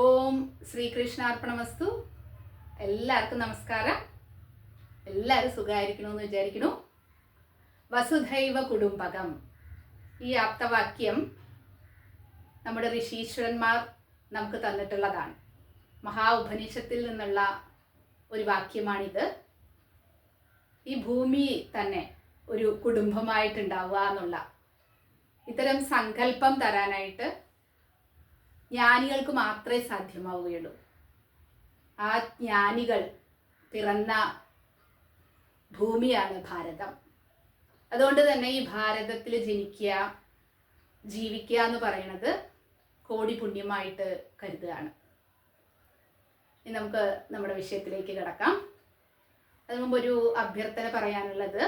ഓം ശ്രീകൃഷ്ണാർപ്പണമസ്തു. എല്ലാവർക്കും നമസ്കാരം. എല്ലാവരും സുഖമായിരിക്കണമെന്ന് വിചാരിക്കുന്നു. വസുധൈവ കുടുംബകം. ഈ ആപ്തവാക്യം നമ്മുടെ ഋഷീശ്വരന്മാർ നമുക്ക് തന്നിട്ടുള്ളതാണ്. മഹാ ഉപനിഷത്തിൽ നിന്നുള്ള ഒരു വാക്യമാണിത്. ഈ ഭൂമി തന്നെ ഒരു കുടുംബമായിട്ടുണ്ടാവുക എന്നുള്ള ഇത്തരം സങ്കല്പം തരാനായിട്ട് ജ്ഞാനികൾക്ക് മാത്രമേ സാധ്യമാവുകയുള്ളൂ. ആ ജ്ഞാനികൾ പിറന്ന ഭൂമിയാണ് ഭാരതം. അതുകൊണ്ട് തന്നെ ഈ ഭാരതത്തിൽ ജനിക്കുക ജീവിക്കുക എന്ന് പറയുന്നത് കോടി പുണ്യമായിട്ട് കരുതുകയാണ്. ഇനി നമുക്ക് നമ്മുടെ വിഷയത്തിലേക്ക് കിടക്കാം. അതിന് മുമ്പ് ഒരു അഭ്യർത്ഥന പറയാനുള്ളത്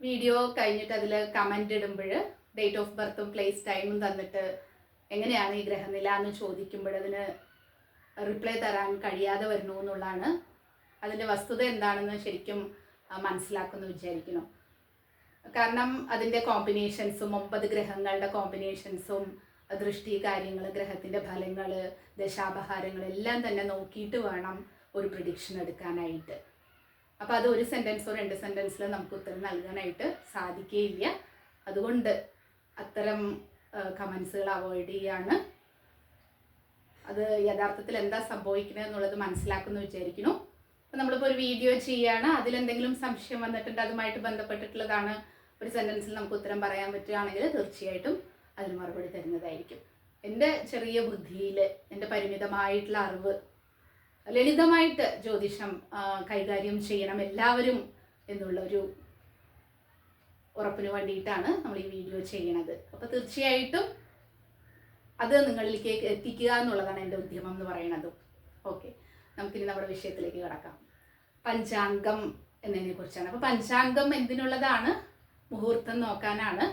വീഡിയോ കഴിഞ്ഞിട്ട് അതിൽ കമന്റ് ഇടുമ്പോൾ ഡേറ്റ് ഓഫ് ബർത്തും പ്ലേസ് ടൈമും തന്നിട്ട് എങ്ങനെയാണ് ഈ ഗ്രഹനില എന്ന് ചോദിക്കുമ്പോൾ അതിന് റിപ്ലൈ തരാൻ കഴിയാതെ വരുന്നു എന്നുള്ളതാണ്. അതിന്റെ വസ്തുത എന്താണെന്ന് ശരിക്കും മനസ്സിലാക്കുമെന്ന് വിചാരിക്കുന്നു. കാരണം അതിന്റെ കോമ്പിനേഷൻസും ഒമ്പത് ഗ്രഹങ്ങളുടെ കോമ്പിനേഷൻസും ദൃഷ്ടി കാര്യങ്ങൾ ഗ്രഹത്തിന്റെ ഫലങ്ങൾ ദശാപഹാരങ്ങൾ എല്ലാം തന്നെ നോക്കിയിട്ട് വേണം ഒരു പ്രിഡിക്ഷൻ എടുക്കാനായിട്ട്. അപ്പോൾ അത് ഒരു സെന്റൻസോ രണ്ട് സെന്റൻസിലോ നമുക്ക് ഉത്തരം നൽകാനായിട്ട് സാധിക്കുകയില്ല. അതുകൊണ്ട് അത്തരം കമൻസുകൾ അവോയ്ഡ് ചെയ്യാണ്. അത് യഥാർത്ഥത്തിൽ എന്താ സംഭവിക്കുന്നത് എന്നുള്ളത് മനസ്സിലാക്കുന്നു വിചാരിക്കുന്നു. അപ്പം നമ്മളിപ്പോൾ ഒരു വീഡിയോ ചെയ്യുകയാണ് അതിലെന്തെങ്കിലും സംശയം വന്നിട്ടുണ്ട് അതുമായിട്ട് ബന്ധപ്പെട്ടിട്ടുള്ളതാണ് ഒരു സെന്റൻസിൽ നമുക്ക് ഉത്തരം പറയാൻ പറ്റുകയാണെങ്കിൽ തീർച്ചയായിട്ടും അതിന് മറുപടി തരുന്നതായിരിക്കും. എന്റെ ചെറിയ ബുദ്ധിയിൽ എന്റെ പരിമിതമായിട്ടുള്ള അറിവ് ലളിതമായിട്ട് ജ്യോതിഷം കൈകാര്യം ചെയ്യണം എല്ലാവരും എന്നുള്ള ഒരു ഉറപ്പിന് വേണ്ടിയിട്ടാണ് നമ്മൾ ഈ വീഡിയോ ചെയ്യണത്. അപ്പോൾ തീർച്ചയായിട്ടും അത് നിങ്ങളിലേക്ക് എത്തിക്കുക എന്നുള്ളതാണ് എന്റെ ഉദ്യമം എന്ന് പറയുന്നത്. ഓക്കെ. നമുക്കിനി നമ്മുടെ വിഷയത്തിലേക്ക് കിടക്കാം. പഞ്ചാംഗം എന്നതിനെ കുറിച്ചാണ്. അപ്പോൾ പഞ്ചാംഗം എന്തിനുള്ളതാണ്? മുഹൂർത്തം നോക്കാനാണ്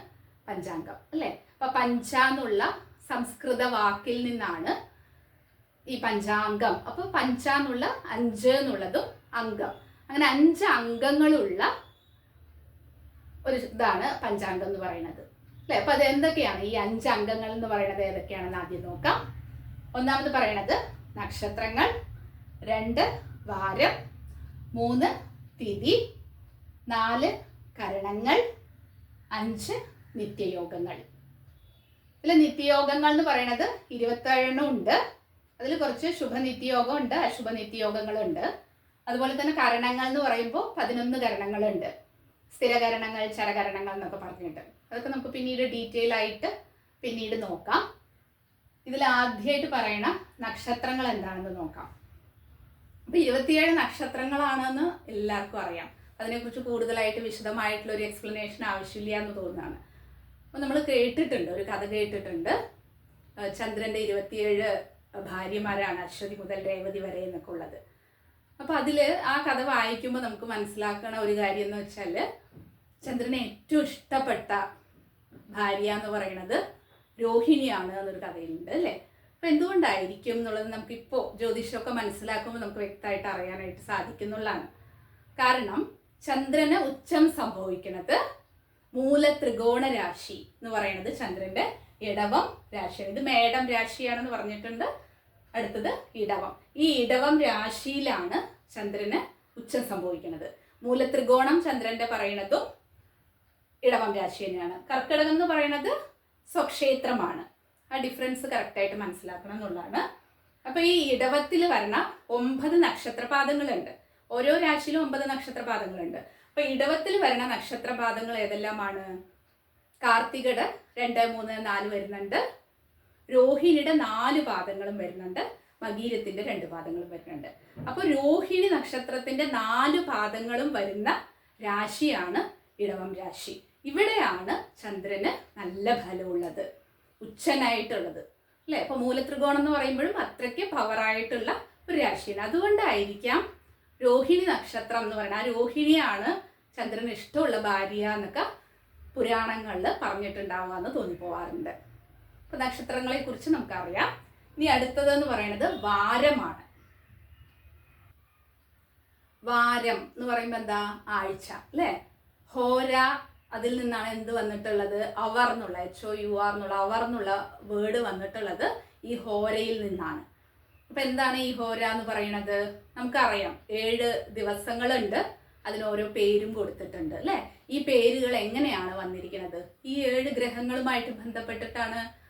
പഞ്ചാംഗം അല്ലേ? അപ്പോൾ പഞ്ച എന്നുള്ള സംസ്കൃത വാക്കിൽ നിന്നാണ് ഈ പഞ്ചാംഗം. അപ്പോൾ പഞ്ച എന്നുള്ള അഞ്ച് എന്നുള്ളതും അംഗം. അങ്ങനെ അഞ്ച് അംഗങ്ങളുള്ള ഒരു ഇതാണ് പഞ്ചാംഗം എന്ന് പറയുന്നത്. അല്ലെ? അപ്പൊ അത് എന്തൊക്കെയാണ്? ഈ അഞ്ച് അംഗങ്ങൾ എന്ന് പറയുന്നത് ഏതൊക്കെയാണെന്ന് ആദ്യം നോക്കാം. ഒന്നാമത് പറയണത് നക്ഷത്രങ്ങൾ രണ്ട് വാരം മൂന്ന് തിഥി നാല് കരണങ്ങൾ അഞ്ച് നിത്യയോഗങ്ങൾ. ഇതിൽ നിത്യയോഗങ്ങൾ എന്ന് പറയുന്നത് ഇരുപത്തേഴെണ്ണം ഉണ്ട്. അതിൽ കുറച്ച് ശുഭനിത്യയോഗം ഉണ്ട് അശുഭ നിത്യയോഗങ്ങളുണ്ട് അതുപോലെ തന്നെ കരണങ്ങൾ എന്ന് പറയുമ്പോൾ പതിനൊന്ന് കരണങ്ങളുണ്ട്. സ്ഥിരകരണങ്ങൾ ചരകരണങ്ങൾ എന്നൊക്കെ പറഞ്ഞിട്ട്. അതൊക്കെ നമുക്ക് പിന്നീട് ഡീറ്റെയിൽ ആയിട്ട് പിന്നീട് നോക്കാം. ഇതിൽ ആദ്യമായിട്ട് പറയണ നക്ഷത്രങ്ങൾ എന്താണെന്ന് നോക്കാം. അപ്പൊ ഇരുപത്തിയേഴ് നക്ഷത്രങ്ങളാണെന്ന് എല്ലാവർക്കും അറിയാം. അതിനെക്കുറിച്ച് കൂടുതലായിട്ട് വിശദമായിട്ടുള്ള ഒരു എക്സ്പ്ലനേഷൻ ആവശ്യമില്ല എന്ന് തോന്നുന്നതാണ് അപ്പോൾ നമ്മൾ കേട്ടിട്ടുണ്ട് ഒരു കഥ കേട്ടിട്ടുണ്ട്. ചന്ദ്രന്റെ ഇരുപത്തിയേഴ് ഭാര്യമാരാണ് അശ്വതി മുതൽ രേവതി വരെ എന്നൊക്കെ ഉള്ളത്. അപ്പോൾ അതിൽ ആ കഥ വായിക്കുമ്പോൾ നമുക്ക് മനസ്സിലാക്കണ ഒരു കാര്യം എന്ന് വെച്ചാൽ ചന്ദ്രന് ഏറ്റവും ഇഷ്ടപ്പെട്ട ഭാര്യ എന്ന് പറയുന്നത് രോഹിണിയാണ് എന്നൊരു കഥയുണ്ട് അല്ലേ? അപ്പം എന്തുകൊണ്ടായിരിക്കും എന്നുള്ളത് നമുക്ക് നമുക്കിപ്പോൾ ജ്യോതിഷമൊക്കെ മനസ്സിലാക്കുമ്പോൾ നമുക്ക് വ്യക്തമായിട്ട് അറിയാനായിട്ട് സാധിക്കുന്നുള്ളതാണ്. കാരണം ചന്ദ്രന് ഉച്ചം സംഭവിക്കുന്നത് മൂല ത്രികോണ രാശി എന്ന് പറയുന്നത് ചന്ദ്രന്റെ ഇടവം രാശിയാണ്. ഇത് മേടം രാശിയാണെന്ന് പറഞ്ഞിട്ടുണ്ട്. അടുത്തത് ഇടവം. ഈ ഇടവം രാശിയിലാണ് ചന്ദ്രന് ഉച്ചം സംഭവിക്കുന്നത്. മൂലത്രികോണം ചന്ദ്രന്റെ പറയണതും ഇടവം രാശി തന്നെയാണ്. കർക്കിടകം എന്ന് പറയുന്നത് സ്വക്ഷേത്രമാണ്. ആ ഡിഫറൻസ് കറക്റ്റായിട്ട് മനസ്സിലാക്കണം എന്നുള്ളതാണ്. അപ്പോൾ ഈ ഇടവത്തിൽ വരണ ഒമ്പത് നക്ഷത്രപാദങ്ങളുണ്ട്. ഓരോ രാശിയിലും ഒമ്പത് നക്ഷത്രപാദങ്ങളുണ്ട്. അപ്പോൾ ഇടവത്തിൽ വരണ നക്ഷത്രപാദങ്ങൾ ഏതെല്ലാമാണ്? കാർത്തികട് രണ്ട് മൂന്ന് നാല് വരുന്നുണ്ട്. രോഹിണിയുടെ നാല് പാദങ്ങളും വരുന്നുണ്ട്. മകീരത്തിന്റെ രണ്ട് പാദങ്ങളും വരുന്നുണ്ട്. അപ്പോൾ രോഹിണി നക്ഷത്രത്തിന്റെ നാല് പാദങ്ങളും വരുന്ന രാശിയാണ് ഇടവം രാശി. ഇവിടെയാണ് ചന്ദ്രന് നല്ല ഫലമുള്ളത്. ഉച്ചനായിട്ടുള്ളത്. അല്ലേ? അപ്പൊ മൂലത്രികോണം എന്ന് പറയുമ്പോഴും അത്രയ്ക്ക് പവറായിട്ടുള്ള ഒരു രാശിയാണ്. അതുകൊണ്ടായിരിക്കാം രോഹിണി നക്ഷത്രം എന്ന് പറയുന്നത്. ആ രോഹിണിയാണ് ചന്ദ്രന് ഇഷ്ടമുള്ള ഭാര്യ എന്നൊക്കെ പുരാണങ്ങളിൽ പറഞ്ഞിട്ടുണ്ടാവുക എന്ന് തോന്നിപ്പോവാറുണ്ട്. നക്ഷത്രങ്ങളെ കുറിച്ച് നമുക്കറിയാം. ഇനി അടുത്തതെന്ന് പറയുന്നത് വാരമാണ്. വാരം എന്ന് പറയുമ്പോൾ എന്താ? ആഴ്ച അല്ലേ? ഹോര അതിൽ നിന്നാണ് എന്ത് വന്നിട്ടുള്ളത്? അവർ എന്നുള്ള എച്ച് ഒ യു ആർ എന്നുള്ള അവർ എന്നുള്ള വേർഡ് വന്നിട്ടുള്ളത് ഈ ഹോരയിൽ നിന്നാണ്. അപ്പൊ എന്താണ് ഈ ഹോര എന്ന് പറയുന്നത്? നമുക്കറിയാം. ഏഴ് ദിവസങ്ങളുണ്ട്. അതിന് ഓരോ പേരും കൊടുത്തിട്ടുണ്ട് അല്ലെ? ഈ പേരുകൾ എങ്ങനെയാണ് വന്നിരിക്കുന്നത്? ഈ ഏഴ് ഗ്രഹങ്ങളുമായിട്ട് ബന്ധപ്പെട്ടിട്ടാണ്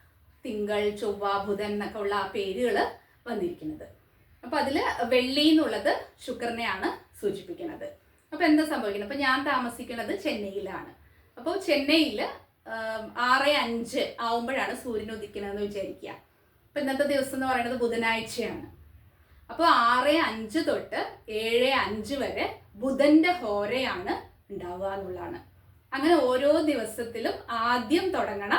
തിങ്കൾ ചൊവ്വ ബുധൻ എന്നൊക്കെ ഉള്ള ആ പേരുകൾ വന്നിരിക്കുന്നത്. അപ്പൊ അതിൽ വെള്ളി എന്നുള്ളത് ശുക്രനെയാണ് സൂചിപ്പിക്കുന്നത്. അപ്പോൾ എന്താ സംഭവിക്കുന്നത്? അപ്പൊ ഞാൻ താമസിക്കുന്നത് ചെന്നൈയിലാണ്. അപ്പോൾ ചെന്നൈയിൽ ആറ് അഞ്ച് ആവുമ്പോഴാണ് സൂര്യൻ ഉദിക്കുന്നതെന്ന് വിചാരിക്കുക. അപ്പൊ ഇന്നത്തെ ദിവസം എന്ന് പറയുന്നത് ബുധനാഴ്ചയാണ്. അപ്പോൾ ആറ് അഞ്ച് തൊട്ട് ഏഴ് അഞ്ച് വരെ ബുധന്റെ ഹോരയാണ് ഉണ്ടാവുക എന്നുള്ളതാണ്. അങ്ങനെ ഓരോ ദിവസത്തിലും ആദ്യം തുടങ്ങണ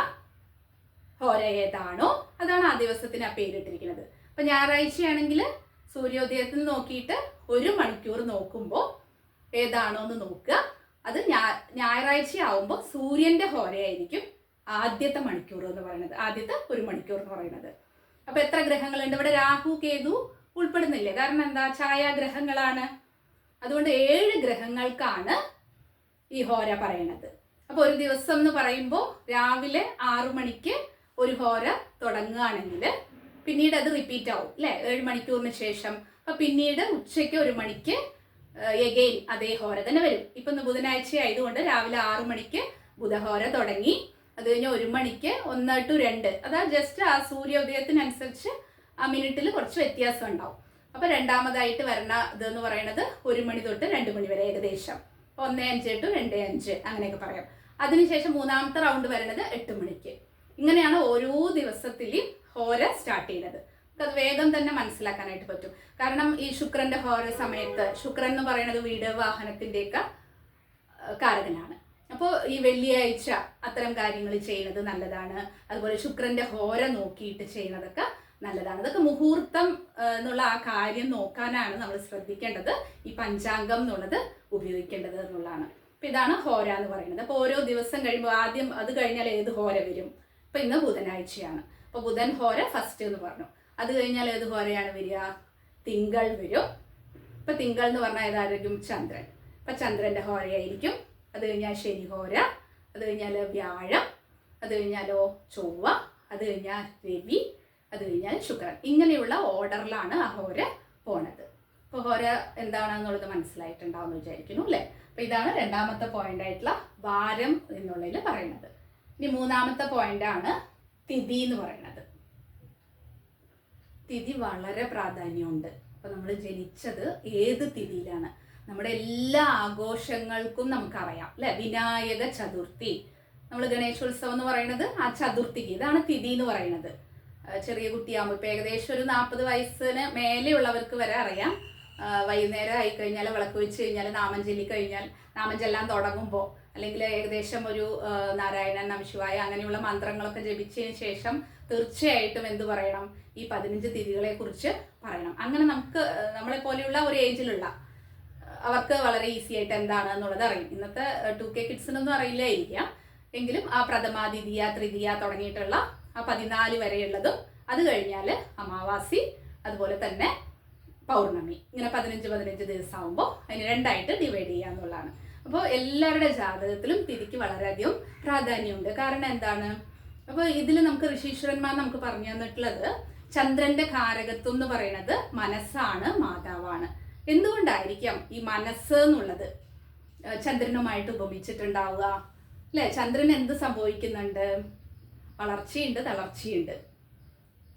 ഹോര ഏതാണോ അതാണ് ആ ദിവസത്തിന് ആ പേരിട്ടിരിക്കുന്നത്. അപ്പൊ ഞായറാഴ്ചയാണെങ്കിൽ സൂര്യോദയത്തിൽ നോക്കിയിട്ട് ഒരു മണിക്കൂർ നോക്കുമ്പോൾ ഏതാണോ എന്ന് നോക്കുക. അത് ഞായറാഴ്ച ആവുമ്പോൾ സൂര്യന്റെ ഹോരയായിരിക്കും ആദ്യത്തെ മണിക്കൂർ എന്ന് പറയുന്നത്. ആദ്യത്തെ ഒരു മണിക്കൂർ എന്ന് പറയുന്നത്. അപ്പൊ എത്ര ഗ്രഹങ്ങളുണ്ട്? ഇവിടെ രാഹു കേതു ഉൾപ്പെടുന്നില്ലേ? കാരണം എന്താ? ഛായാഗ്രഹങ്ങളാണ്. അതുകൊണ്ട് ഏഴ് ഗ്രഹങ്ങൾക്കാണ് ഈ ഹോര പറയണത്. അപ്പൊ ഒരു ദിവസം എന്ന് പറയുമ്പോൾ രാവിലെ ആറു മണിക്ക് ഒരു ഹോര തുടങ്ങുകയാണെങ്കിൽ പിന്നീട് അത് റിപ്പീറ്റ് ആവും അല്ലെ? ഏഴ് മണിക്കൂറിന് ശേഷം. അപ്പൊ പിന്നീട് ഉച്ചയ്ക്ക് ഒരു മണിക്ക് എഗെയിൻ അതേ ഹോര തന്നെ വരും. ഇപ്പൊ ബുധനാഴ്ച ആയതുകൊണ്ട് രാവിലെ ആറു മണിക്ക് ബുധഹോര തുടങ്ങി. അത് കഴിഞ്ഞ് ഒരു മണിക്ക് ഒന്ന് ടു രണ്ട്. അതാ ജസ്റ്റ് ആ സൂര്യോദയത്തിനനുസരിച്ച് ആ മിനിറ്റിൽ കുറച്ച് വ്യത്യാസം ഉണ്ടാവും. അപ്പൊ രണ്ടാമതായിട്ട് വരണ ഇതെന്ന് പറയുന്നത് ഒരു മണി തൊട്ട് രണ്ട് മണി വരെ ഏകദേശം. ഒന്നേ അഞ്ച് ടു രണ്ടേ അഞ്ച് അങ്ങനെയൊക്കെ പറയാം. അതിനുശേഷം മൂന്നാമത്തെ റൗണ്ട് വരുന്നത് എട്ട് മണിക്ക്. ഇങ്ങനെയാണ് ഓരോ ദിവസത്തിലും ഹോര സ്റ്റാർട്ട് ചെയ്യുന്നത്. അത് വേഗം തന്നെ മനസ്സിലാക്കാനായിട്ട് പറ്റും. കാരണം ഈ ശുക്രന്റെ ഹോര സമയത്ത് ശുക്രൻ എന്ന് പറയുന്നത് വീട് വാഹനത്തിന്റെയൊക്കെ കാരകനാണ്. അപ്പോൾ ഈ വെള്ളിയാഴ്ച അത്തരം കാര്യങ്ങൾ ചെയ്യുന്നത് നല്ലതാണ്. അതുപോലെ ശുക്രന്റെ ഹോര നോക്കിയിട്ട് ചെയ്യുന്നതൊക്കെ നല്ലതാണ്. അതൊക്കെ മുഹൂർത്തം എന്നുള്ള ആ കാര്യം നോക്കാനാണ് നമ്മൾ ശ്രദ്ധിക്കേണ്ടത്. ഈ പഞ്ചാംഗം എന്നുള്ളത് ഉപയോഗിക്കേണ്ടത് എന്നുള്ളതാണ്. അപ്പൊ ഇതാണ് ഹോര എന്ന് പറയുന്നത്. അപ്പോൾ ഓരോ ദിവസം കഴിയുമ്പോൾ ആദ്യം അത് കഴിഞ്ഞാൽ ഏത് ഹോര വരും? ഇപ്പൊ ഇന്ന് ബുധനാഴ്ചയാണ്. അപ്പൊ ബുധൻ ഹോര ഫസ്റ്റ് എന്ന് പറഞ്ഞു. അത് കഴിഞ്ഞാൽ ഏത് ഹോരയാണ് വരിക? തിങ്കൾ വരും. ഇപ്പൊ തിങ്കൾ എന്ന് പറഞ്ഞാൽ ഏതായിരിക്കും? ചന്ദ്രൻ. ഇപ്പൊ ചന്ദ്രന്റെ ഹോരയായിരിക്കും. അത് കഴിഞ്ഞാൽ ശനി ഹോര അത് കഴിഞ്ഞാൽ വ്യാഴം അത് കഴിഞ്ഞാലോ ചൊവ്വ അത് കഴിഞ്ഞാൽ രവി അത് കഴിഞ്ഞാൽ ശുക്രൻ. ഇങ്ങനെയുള്ള ഓർഡറിലാണ് ആ ഹോര പോണത്. അപ്പോൾ ഹോര എന്താണെന്നുള്ളത് മനസ്സിലായിട്ടുണ്ടാവും എന്ന് വിചാരിക്കുന്നു അല്ലേ? അപ്പൊ ഇതാണ് രണ്ടാമത്തെ പോയിന്റ് ആയിട്ടുള്ള വാരം എന്നുള്ളതിൽ പറയുന്നത്. ഇനി മൂന്നാമത്തെ പോയിന്റ് ആണ് തിഥി എന്ന് പറയുന്നത്. തിഥി വളരെ പ്രാധാന്യമുണ്ട്. അപ്പൊ നമ്മൾ ജനിച്ചത് ഏത് തിഥിയിലാണ്? നമ്മുടെ എല്ലാ ആഘോഷങ്ങൾക്കും നമുക്കറിയാം അല്ലെ? വിനായക ചതുർത്ഥി. നമ്മൾ ഗണേശോത്സവം എന്ന് പറയുന്നത് ആ ചതുർത്ഥിക്ക് ഇതാണ് തിഥി എന്ന് പറയുന്നത്. ചെറിയ കുട്ടിയാകുമ്പോൾ ഇപ്പൊ ഏകദേശം ഒരു നാൽപ്പത് വയസ്സിന് മേലെയുള്ളവർക്ക് വരെ അറിയാം. വൈകുന്നേരം ആയി കഴിഞ്ഞാൽ വിളക്ക് വെച്ച് കഴിഞ്ഞാൽ നാമം ചൊല്ലി കഴിഞ്ഞാൽ നാമം തുടങ്ങുമ്പോൾ അല്ലെങ്കിൽ ഏകദേശം ഒരു നാരായണ നമശിവായ അങ്ങനെയുള്ള മന്ത്രങ്ങളൊക്കെ ജപിച്ചതിന് ശേഷം തീർച്ചയായിട്ടും എന്ത് പറയണം? ഈ പതിനഞ്ച് തിഥികളെ കുറിച്ച് പറയണം. അങ്ങനെ നമുക്ക് നമ്മളെ പോലെയുള്ള ഒരു ഏജിലുള്ള അവർക്ക് വളരെ ഈസി ആയിട്ട് എന്താണ് എന്നുള്ളത് അറിയും. ഇന്നത്തെ ടു കെ കിഡ്സിനൊന്നും അറിയില്ലായിരിക്കാം എങ്കിലും ആ പ്രഥമ ദ്വിതീയ തൃതീയ തുടങ്ങിയിട്ടുള്ള ആ പതിനാല് വരെയുള്ളതും അത് കഴിഞ്ഞാൽ അമാവാസി അതുപോലെ തന്നെ പൗർണമി. ഇങ്ങനെ പതിനഞ്ച് പതിനഞ്ച് ദിവസമാകുമ്പോൾ അതിന് രണ്ടായിട്ട് ഡിവൈഡ് ചെയ്യാന്നുള്ളതാണ് അപ്പോൾ എല്ലാവരുടെ ജാതകത്തിലും തിരിക്ക് വളരെയധികം പ്രാധാന്യമുണ്ട്. കാരണം എന്താണ്? അപ്പോൾ ഇതിൽ നമുക്ക് ഋഷീശ്വരന്മാർ നമുക്ക് പറഞ്ഞു തന്നിട്ടുള്ളത് ചന്ദ്രന്റെ കാരകത്വം എന്ന് പറയുന്നത് മനസ്സാണ് മാതാവാണ്. എന്തുകൊണ്ടായിരിക്കാം ഈ മനസ്സ് എന്നുള്ളത്? ചന്ദ്രനുമായിട്ട് ഉപമിച്ചിട്ടുണ്ടാവുക. അല്ലെ? ചന്ദ്രൻ എന്ത് സംഭവിക്കുന്നുണ്ട്? വളർച്ചയുണ്ട് തളർച്ചയുണ്ട്.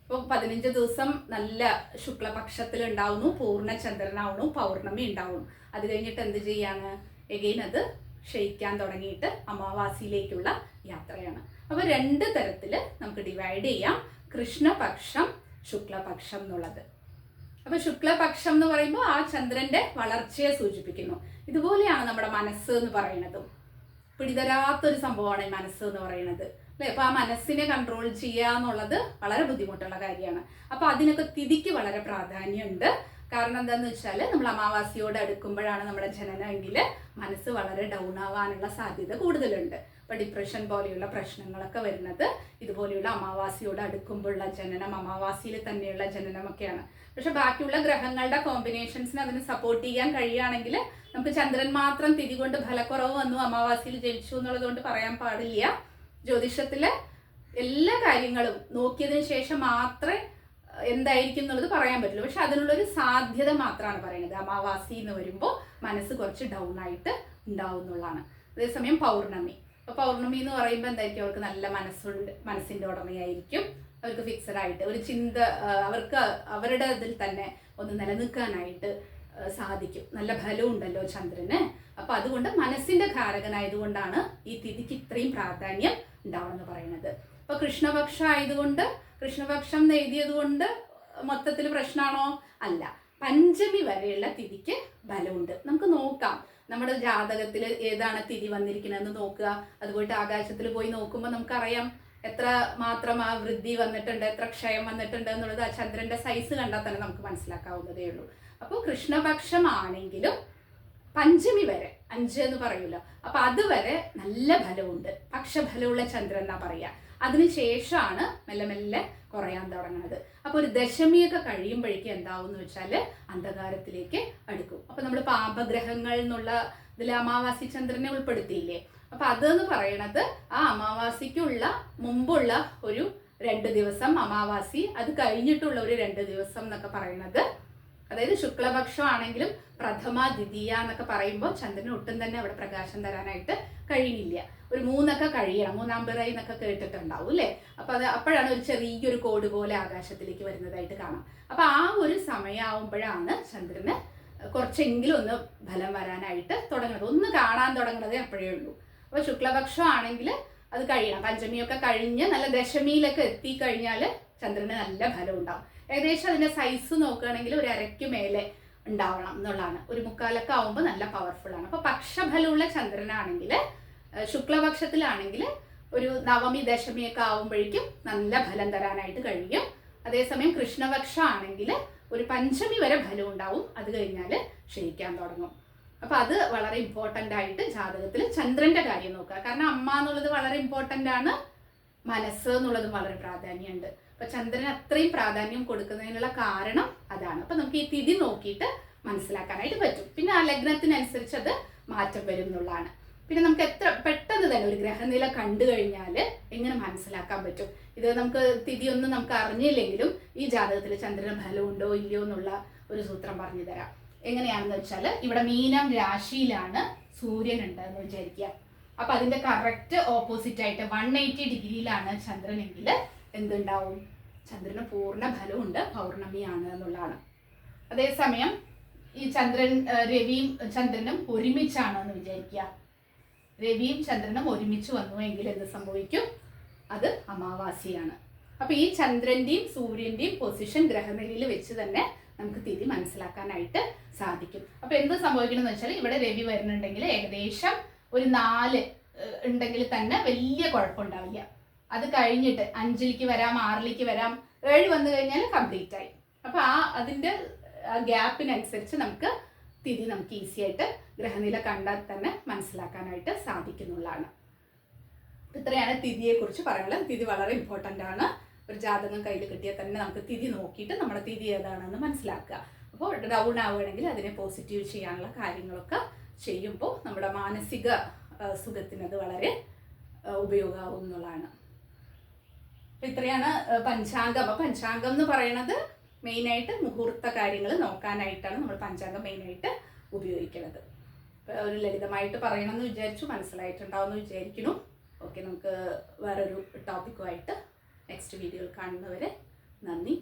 ഇപ്പോൾ പതിനഞ്ച് ദിവസം നല്ല ശുക്ലപക്ഷത്തിൽ ഉണ്ടാവുന്നു പൂർണ ചന്ദ്രനാവുന്നു പൗർണമി ഉണ്ടാവുന്നു. അത് കഴിഞ്ഞിട്ട് എന്ത് ചെയ്യാണ് എഗെയിൻ അത് ക്ഷയിക്കാൻ തുടങ്ങിയിട്ട് അമാവാസിയിലേക്കുള്ള യാത്രയാണ്. അപ്പോൾ രണ്ട് തരത്തിൽ നമുക്ക് ഡിവൈഡ് ചെയ്യാം. കൃഷ്ണപക്ഷം ശുക്ലപക്ഷം എന്നുള്ളത്. അപ്പൊ ശുക്ലപക്ഷം എന്ന് പറയുമ്പോൾ ആ ചന്ദ്രന്റെ വളർച്ചയെ സൂചിപ്പിക്കുന്നു. ഇതുപോലെയാണ് നമ്മുടെ മനസ്സ് എന്ന് പറയുന്നതും. പിടിതരാത്തൊരു സംഭവമാണ് ഈ മനസ്സ് എന്ന് പറയുന്നത്. അല്ലെ? അപ്പൊ ആ മനസ്സിനെ കൺട്രോൾ ചെയ്യുക എന്നുള്ളത് വളരെ ബുദ്ധിമുട്ടുള്ള കാര്യമാണ്. അപ്പൊ അതിനൊക്കെ തിഥിക്ക് വളരെ പ്രാധാന്യമുണ്ട്. കാരണം എന്താണെന്ന് വെച്ചാൽ നമ്മൾ അമാവാസിയോട് അടുക്കുമ്പോഴാണ് നമ്മുടെ ജനനമെങ്കിൽ മനസ്സ് വളരെ ഡൗൺ ആവാനുള്ള സാധ്യത കൂടുതലുണ്ട്. ഇപ്പൊ ഡിപ്രഷൻ പോലെയുള്ള പ്രശ്നങ്ങളൊക്കെ വരുന്നത് ഇതുപോലെയുള്ള അമാവാസിയോട് അടുക്കുമ്പോഴുള്ള ജനനം അമാവാസിയിൽ തന്നെയുള്ള ജനനമൊക്കെയാണ്. പക്ഷെ ബാക്കിയുള്ള ഗ്രഹങ്ങളുടെ കോമ്പിനേഷൻസിന് അതിന് സപ്പോർട്ട് ചെയ്യാൻ കഴിയുകയാണെങ്കിൽ നമുക്ക് ചന്ദ്രൻ മാത്രം തിരി കൊണ്ട് ഫലക്കുറവ് വന്നു അമാവാസിയിൽ ജനിച്ചു എന്നുള്ളതുകൊണ്ട് പറയാൻ പാടില്ല. ജ്യോതിഷത്തിലെ എല്ലാ കാര്യങ്ങളും നോക്കിയതിന് ശേഷം മാത്രമേ എന്തായിരിക്കും എന്നുള്ളത് പറയാൻ പറ്റില്ല. പക്ഷെ അതിനുള്ള ഒരു സാധ്യത മാത്രമാണ് പറയുന്നത്. അമാവാസി എന്ന് വരുമ്പോൾ മനസ്സ് കുറച്ച് ഡൗൺ ആയിട്ട് ഉണ്ടാവും എന്നുള്ളതാണ് അതേസമയം പൗർണമി. അപ്പോൾ പൗർണമി എന്ന് പറയുമ്പോൾ എന്തായിരിക്കും? അവർക്ക് നല്ല മനസ്സുണ്ട് മനസ്സിന്റെ ഉടമയായിരിക്കും. അവർക്ക് ഫിക്സഡ് ആയിട്ട് ഒരു ചിന്ത അവർക്ക് അവരുടെ ഇതിൽ തന്നെ ഒന്ന് നിലനിൽക്കാനായിട്ട് സാധിക്കും. നല്ല ഫലവും ഉണ്ടല്ലോ ചന്ദ്രന്. അപ്പൊ അതുകൊണ്ട് മനസ്സിന്റെ ഘാരകനായതുകൊണ്ടാണ് ഈ തിഥിക്ക് ഇത്രയും പ്രാധാന്യം ഉണ്ടാവണമെന്ന് പറയുന്നത്. അപ്പൊ കൃഷ്ണപക്ഷ ആയതുകൊണ്ട് കൃഷ്ണപക്ഷം എഴുതിയത് കൊണ്ട് മൊത്തത്തിൽ പ്രശ്നമാണോ അല്ല. പഞ്ചമി വരെയുള്ള തിരിക്ക് ബലമുണ്ട്. നമുക്ക് നോക്കാം. നമ്മുടെ ജാതകത്തിൽ ഏതാണ് തിരി വന്നിരിക്കുന്നതെന്ന് നോക്കുക. അതുപോലെ ആകാശത്തിൽ പോയി നോക്കുമ്പോൾ നമുക്കറിയാം എത്ര മാത്രം ആ വൃദ്ധി വന്നിട്ടുണ്ട് എത്ര ക്ഷയം വന്നിട്ടുണ്ട് എന്നുള്ളത് ആ ചന്ദ്രന്റെ സൈസ് കണ്ടാൽ തന്നെ നമുക്ക് മനസ്സിലാക്കാവുന്നതേ ഉള്ളൂ. അപ്പോൾ കൃഷ്ണപക്ഷമാണെങ്കിലും പഞ്ചമി വരെ അഞ്ച് എന്ന് പറയുമല്ലോ. അപ്പൊ അതുവരെ നല്ല ഫലമുണ്ട് പക്ഷഫലമുള്ള ചന്ദ്രൻ എന്നാ പറയാ. അതിനുശേഷമാണ് മെല്ലെ മെല്ലെ കുറയാൻ തുടങ്ങുന്നത് അപ്പോൾ ഒരു ദശമിയൊക്കെ കഴിയുമ്പോഴേക്കും എന്താവും എന്ന് വെച്ചാൽ അന്ധകാരത്തിലേക്ക് അടുക്കും. അപ്പൊ നമ്മൾ പാപഗ്രഹങ്ങൾ എന്നുള്ള ഇതിൽ അമാവാസി ചന്ദ്രനെ ഉൾപ്പെടുത്തിയില്ലേ? അപ്പൊ അതെന്ന് പറയണത് ആ അമാവാസിക്കുള്ള മുമ്പുള്ള ഒരു രണ്ട് ദിവസം അമാവാസി അത് കഴിഞ്ഞിട്ടുള്ള ഒരു രണ്ട് ദിവസം എന്നൊക്കെ പറയുന്നത് അതായത് ശുക്ലപക്ഷമാണെങ്കിലും പ്രഥമ ദ്വിതീയ എന്നൊക്കെ പറയുമ്പോൾ ചന്ദ്രന് ഒട്ടും തന്നെ അവിടെ പ്രകാശം തരാനായിട്ട് കഴിയില്ല ഒരു മൂന്നൊക്കെ കഴിയണം മൂന്നാം പിറയിൽ എന്നൊക്കെ കേട്ടിട്ടുണ്ടാവും അല്ലേ? അപ്പൊ അത് അപ്പോഴാണ് ഒരു ചെറിയൊരു കോട് പോലെ ആകാശത്തിലേക്ക് വരുന്നതായിട്ട് കാണാം. അപ്പൊ ആ ഒരു സമയമാവുമ്പോഴാണ് ചന്ദ്രന് കുറച്ചെങ്കിലും ഒന്ന് ഫലം വരാനായിട്ട് തുടങ്ങുന്നത്. ഒന്ന് കാണാൻ തുടങ്ങുന്നതേ അപ്പോഴേ ഉള്ളൂ. അപ്പൊ ശുക്ലപക്ഷം ആണെങ്കിൽ അത് കഴിയണം. പഞ്ചമിയൊക്കെ കഴിഞ്ഞ് നല്ല ദശമിയിലൊക്കെ എത്തിക്കഴിഞ്ഞാൽ ചന്ദ്രന് നല്ല ഫലം ഉണ്ടാവും. ഏകദേശം അതിന്റെ സൈസ് നോക്കുകയാണെങ്കിൽ ഒരു അരയ്ക്ക് മേലെ ഉണ്ടാവണം എന്നുള്ളതാണ്. ഒരു മുക്കാലൊക്കെ ആവുമ്പോൾ നല്ല പവർഫുൾ ആണ്. അപ്പൊ പക്ഷഫലമുള്ള ചന്ദ്രനാണെങ്കിൽ ശുക്ലപക്ഷത്തിലാണെങ്കിൽ ഒരു നവമി ദശമിയൊക്കെ ആവുമ്പോഴേക്കും നല്ല ഫലം തരാനായിട്ട് കഴിയും. അതേസമയം കൃഷ്ണപക്ഷ ആണെങ്കിൽ ഒരു പഞ്ചമി വരെ ഫലം ഉണ്ടാവും. അത് കഴിഞ്ഞാൽ ക്ഷയിക്കാൻ തുടങ്ങും. അപ്പൊ അത് വളരെ ഇമ്പോർട്ടന്റ് ആയിട്ട് ജാതകത്തിൽ ചന്ദ്രന്റെ കാര്യം നോക്കുക. കാരണം അമ്മ എന്നുള്ളത് വളരെ ഇമ്പോർട്ടന്റ് ആണ്. മനസ്സ് എന്നുള്ളതും വളരെ പ്രാധാന്യമുണ്ട്. അപ്പൊ ചന്ദ്രൻ അത്രയും പ്രാധാന്യം കൊടുക്കുന്നതിനുള്ള കാരണം അതാണ്. അപ്പൊ നമുക്ക് ഈ തിഥി നോക്കിയിട്ട് മനസ്സിലാക്കാനായിട്ട് പറ്റും. പിന്നെ ആ ലഗ്നത്തിനനുസരിച്ച് അത് മാറ്റം വരും എന്നുള്ളതാണ്. പിന്നെ നമുക്ക് എത്ര പെട്ടെന്ന് തന്നെ ഒരു ഗ്രഹനില കണ്ടു കഴിഞ്ഞാൽ എങ്ങനെ മനസ്സിലാക്കാൻ പറ്റും? ഇത് നമുക്ക് തിഥിയൊന്നും നമുക്ക് അറിഞ്ഞില്ലെങ്കിലും ഈ ജാതകത്തിൽ ചന്ദ്രന് ഫലമുണ്ടോ ഇല്ലയോ എന്നുള്ള ഒരു സൂത്രം പറഞ്ഞു തരാം. എങ്ങനെയാണെന്ന് വെച്ചാൽ ഇവിടെ മീനം രാശിയിലാണ് സൂര്യൻ ഉണ്ട് എന്ന് വിചാരിക്കുക. അപ്പൊ അതിന്റെ കറക്റ്റ് ഓപ്പോസിറ്റ് ആയിട്ട് വൺ എയ്റ്റി ഡിഗ്രിയിലാണ് ചന്ദ്രനെങ്കിൽ എന്തുണ്ടാവും? ചന്ദ്രന് പൂർണ ഫലമുണ്ട് പൗർണമിയാണ് എന്നുള്ളതാണ്. അതേസമയം ഈ ചന്ദ്രൻ രവിയും ചന്ദ്രനും ഒരുമിച്ചാണ് എന്ന് വിചാരിക്കുക. രവിയും ചന്ദ്രനും ഒരുമിച്ച് വന്നു എങ്കിൽ എന്ത് സംഭവിക്കും? അത് അമാവാസിയാണ്. അപ്പൊ ഈ ചന്ദ്രന്റെയും സൂര്യന്റെയും പൊസിഷൻ ഗ്രഹനിലയിൽ വെച്ച് തന്നെ നമുക്ക് തിരി മനസ്സിലാക്കാനായിട്ട് സാധിക്കും. അപ്പൊ എന്ത് സംഭവിക്കണമെന്ന് വെച്ചാൽ ഇവിടെ രവി വരുന്നുണ്ടെങ്കിൽ ഏകദേശം ഒരു നാല് ഉണ്ടെങ്കിൽ തന്നെ വലിയ കുഴപ്പമുണ്ടാവില്ല. അത് കഴിഞ്ഞിട്ട് അഞ്ചിലേക്ക് വരാം ആറിലേക്ക് വരാം ഏഴ് വന്നു കഴിഞ്ഞാൽ കംപ്ലീറ്റ് ആയി. അപ്പൊ ആ അതിന്റെ ഗ്യാപ്പിനനുസരിച്ച് നമുക്ക് തിഥി നമുക്ക് ഈസി ആയിട്ട് ഗ്രഹനില കണ്ടാൽ തന്നെ മനസ്സിലാക്കാനായിട്ട് സാധിക്കുന്നുള്ളതാണ്. ഇത്രയാണ് തിഥിയെ കുറിച്ച് പറയാനുള്ളത്. തിഥി വളരെ ഇമ്പോർട്ടന്റ് ആണ്. ഒരു ജാതകം കയ്യിൽ കിട്ടിയാൽ തന്നെ നമുക്ക് തിഥി നോക്കിയിട്ട് നമ്മുടെ തിഥി ഏതാണെന്ന് മനസ്സിലാക്കുക. അപ്പോൾ ഡൗൺ ആവുകയാണെങ്കിൽ അതിനെ പോസിറ്റീവ് ചെയ്യാനുള്ള കാര്യങ്ങളൊക്കെ ചെയ്യുമ്പോൾ നമ്മുടെ മാനസിക സുഖത്തിനത് വളരെ ഉപയോഗമാവും ഇത്രയാണ് പഞ്ചാംഗം. അപ്പോൾ പഞ്ചാംഗം എന്ന് പറയുന്നത് മെയിനായിട്ട് മുഹൂർത്ത കാര്യങ്ങൾ നോക്കാനായിട്ടാണ് നമ്മൾ പഞ്ചാംഗം മെയിനായിട്ട് ഉപയോഗിക്കുന്നത്. ഒരു ലളിതമായിട്ട് പറയണമെന്ന് വിചാരിച്ചു മനസ്സിലായിട്ടുണ്ടാവുമെന്ന് വിചാരിക്കുന്നു. ഓക്കെ നമുക്ക് വേറൊരു ടോപ്പിക്കുമായിട്ട് നെക്സ്റ്റ് വീഡിയോയിൽ കാണുന്നവരെ നന്ദി